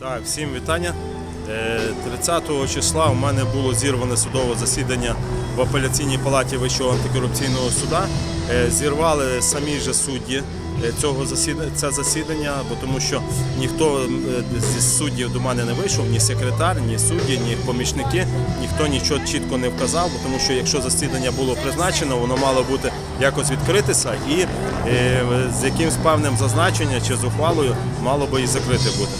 Так, всім вітання. Е, 30 числа у мене було зірване судове засідання в апеляційній палаті Вищого антикорупційного суда. Е, Зірвали самі же судді е, цього засідання, це засідання, бо тому що ніхто е, зі суддів до мене не вийшов, ні секретар, ні судді, ні помічники, ніхто нічого чітко не вказав, бо тому що якщо засідання було призначено, воно мало бути якось відкритися і е, з якимсь певним зазначенням чи з ухвалою мало би і закрите бути е,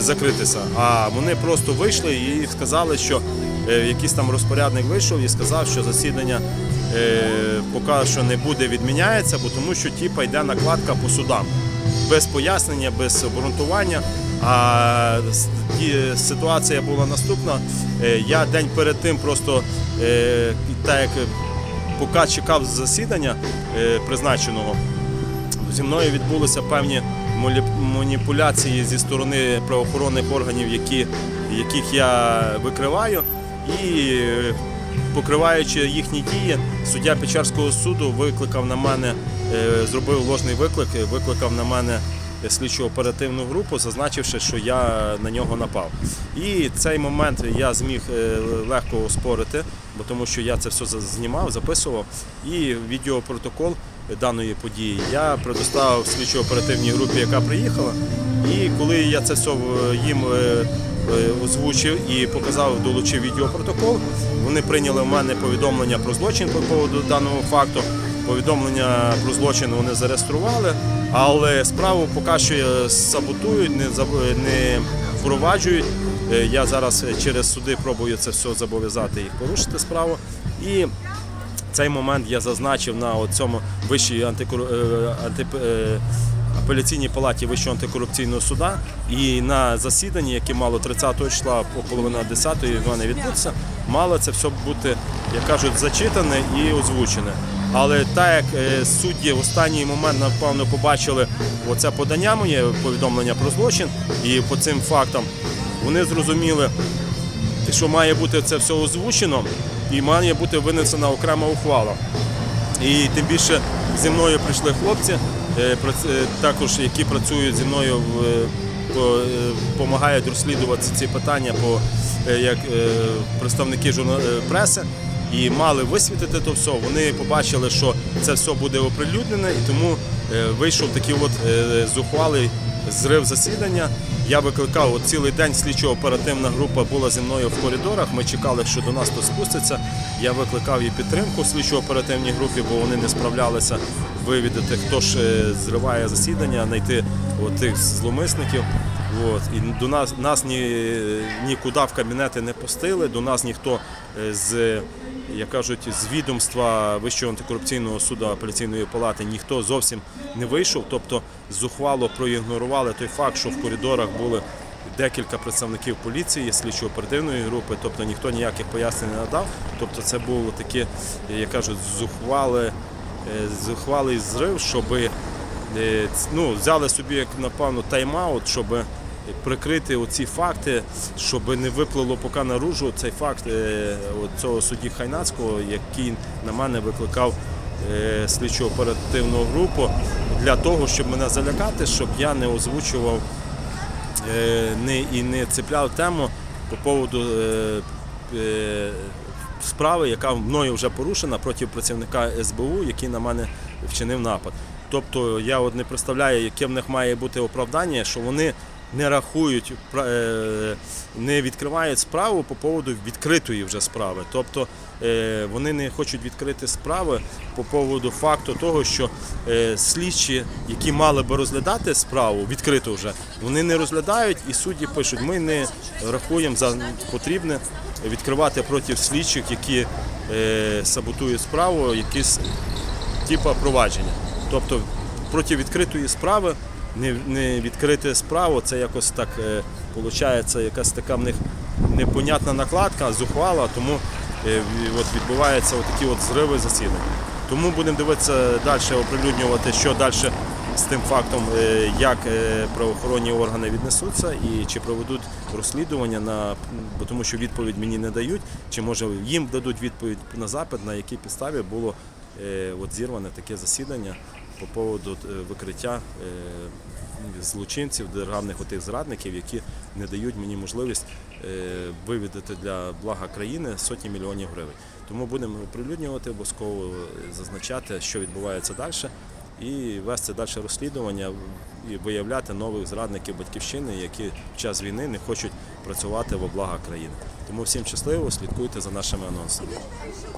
закритися. А вони просто вийшли і сказали, що е, якийсь там розпорядник вийшов і сказав, що засідання е, поки що не буде відміняється, бо тому що типа йде накладка по судам без пояснення, без обґрунтування. А ситуація була наступна. Е, Я день перед тим просто е, так як поки чекав засідання е, призначеного, зі мною відбулися певні маніпуляції зі сторони правоохоронних органів, які, яких я викриваю. І е, покриваючи їхні дії, суддя Печерського суду викликав на мене, е, зробив ложний виклик, е, викликав на мене слідчо оперативну групу, зазначивши, що я на нього напав. І цей момент я зміг е, легко оспорити, бо тому що я це все знімав, записував. І відеопротокол даної події я предоставив слідчо оперативній групі, яка приїхала. І коли я це все їм е, е, озвучив і показав, долучив відеопротокол, вони прийняли в мене повідомлення про злочин по поводу даного факту. Повідомлення про злочин вони зареєстрували, але справу поки що е, саботують, не не впроваджують. Е, Я зараз е, через суди пробую це все зобов'язати їх порушити справу. І цей момент я зазначив на цьому вищій антикору... е, анти... е, апеляційній палаті Вищого антикорупційного суда. І на засіданні, яке мало 30 числа по половина 10 в мене відбутися, мало це все бути, як кажуть, зачитане і озвучене. Але так як е, судді в останній момент напевно побачили оце подання моє повідомлення про злочин, і по цим фактам вони зрозуміли, що має бути це все озвучено і має бути винесена окрема ухвала. І тим більше зі мною прийшли хлопці, е, е, також які працюють зі мною в е, допомагають розслідувати ці питання по як представники преси. І мали висвітити то все. Вони побачили, що це все буде оприлюднене, і тому вийшов такий от зухвалий зрив засідання. Я викликав от цілий день слідчо-оперативна група була зі мною в коридорах. Ми чекали, що до нас хтось спуститься. Я викликав і підтримку слідчо-оперативній групі, бо вони не справлялися вивідати, хто ж е, зриває засідання, знайти тих зломисників. От. І до нас, нас ні, нікуди в кабінети не пустили, до нас ніхто е, з, як кажуть, з відомства Вищого антикорупційного суду апеляційної палати ніхто зовсім не вийшов. Тобто зухвало проігнорували той факт, що в коридорах були декілька представників поліції, слідчо-оперативної групи, тобто ніхто ніяких пояснень не надав. Тобто це було таке, як кажуть, зухвали, е, зухвалий зрив, щоби Е, ну, взяли собі, як напевно, тайм-аут, щоб прикрити оці факти, щоб не виплило поки наружу цей факт е, цього судді Хайнацького, який на мене викликав е, слідчо оперативну групу для того, щоб мене залякати, щоб я не озвучував е, і не цепляв тему по поводу справи, яка мною вже порушена проти працівника СБУ, який на мене вчинив напад. Тобто я от не представляю, яке в них має бути оправдання, що вони не рахують, е, не відкривають справу по поводу відкритої вже справи. Тобто е, вони не хочуть відкрити справи по поводу факту того, що е, слідчі, які мали би розглядати справу, відкрито вже, вони не розглядають і судді пишуть, ми не рахуємо за потрібне відкривати проти слідчих, які саботують справу, якісь типа провадження. Тобто проти відкритої справи не, не відкрити справу, це якось так виходить, якась така в них непонятна накладка, зухвала, тому е, от відбуваються такі от зриви засідань. Тому будемо дивитися далі, оприлюднювати, що далі з тим фактом, е, як е, правоохоронні органи віднесуться і чи проведуть розслідування на бо тому, що відповідь мені не дають, чи може їм дадуть відповідь на запит, на якій підставі було е, от зірване таке засідання по поводу е, викриття е, злочинців, державних отих зрадників, які не дають мені можливість е, вивідати для блага країни сотні мільйонів гривень. Тому будемо оприлюднювати, обов'язково зазначати, що відбувається далі, і вести далі розслідування і виявляти нових зрадників батьківщини, які в час війни не хочуть працювати во благо країни. Тому всім щасливо, слідкуйте за нашими анонсами.